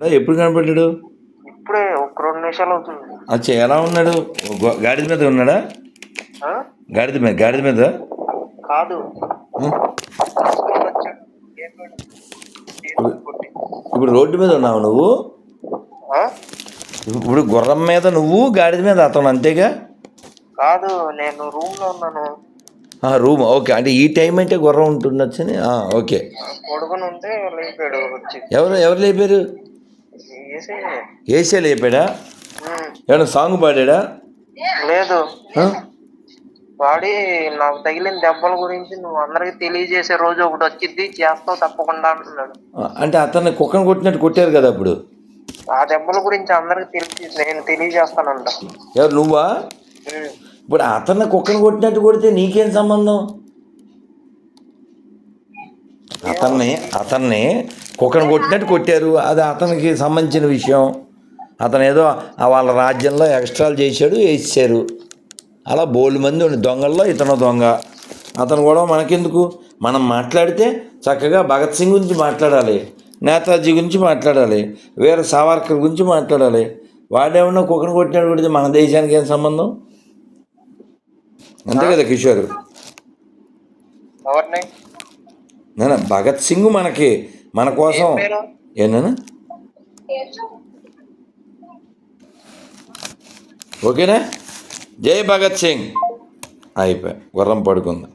ఎప్పుడు కనపడ్డాడు? ఇప్పుడే ఒక రెండు నిమిషాలు అవుతుంది. అచ్చా ఎలా ఉన్నాడు? గాడిద మీద ఉన్నాడా? గాడిద మీద గాడిద మీద? కాదు. ఇప్పుడు రోడ్డు మీద ఉన్నావు నువ్వు? ఇప్పుడు గుర్రం మీద నువ్వు గాడిద మీద అతను అంతేగా? కాదు నేను రూమ్లో ఉన్నాను రూమ్ ఓకే. అంటే ఈ టైం అంటే గుర్రం ఉంటుండొచ్చని? ఓకే. కొడుకుని ఉంటే లేపాడు ఎవరు ఎవరు లేపారు? వేసి ఏసే లేపాడా? ఉం. ఏమన్నా సాంగ్ పాడాడా? లేదు? వాడి నాకు తగిలిన దెబ్బల గురించి నువ్వు అందరికి తెలియజేసే రోజు ఒకటి వచ్చింది చేస్తావు తప్పకుండా అంటున్నాడు. అంటే అతన్ని కుక్కను కొట్టినట్టు కొట్టారు కదా అప్పుడు? ఆ దెబ్బల గురించి అందరికి తెలిసి నేను తెలియజేస్తానంట. ఎవరు నువ్వా. ఇప్పుడు అతన్ని కుక్కను కొట్టినట్టు కొడితే నీకేం సంబంధం? అతన్ని అతన్ని కుక్కను కొట్టినట్టు కొట్టారు. అది అతనికి సంబంధించిన విషయం. అతను ఏదో వాళ్ళ రాజ్యంలో ఎక్స్ట్రాలు చేశాడు వేసారు అలా బోల్డ్ మంది ఉండి దొంగల్లో ఇతను దొంగ. అతను కూడా మనకెందుకు? మనం మాట్లాడితే చక్కగా భగత్ సింగ్ గురించి మాట్లాడాలి నేతాజీ గురించి మాట్లాడాలి వీర సావర్కర్ గురించి మాట్లాడాలి. వాడేమన్నా కుక్కను కొట్టినట్టు కొడితే మన దేశానికి ఏం సంబంధం? అంతే కదా కిషోర్. భగత్ సింగ్ మనకి. మన కోసం? ఏనా ఓకేనా? జై భగత్ సింగ్. అయిపోయి. గుర్రం పడుకుంది.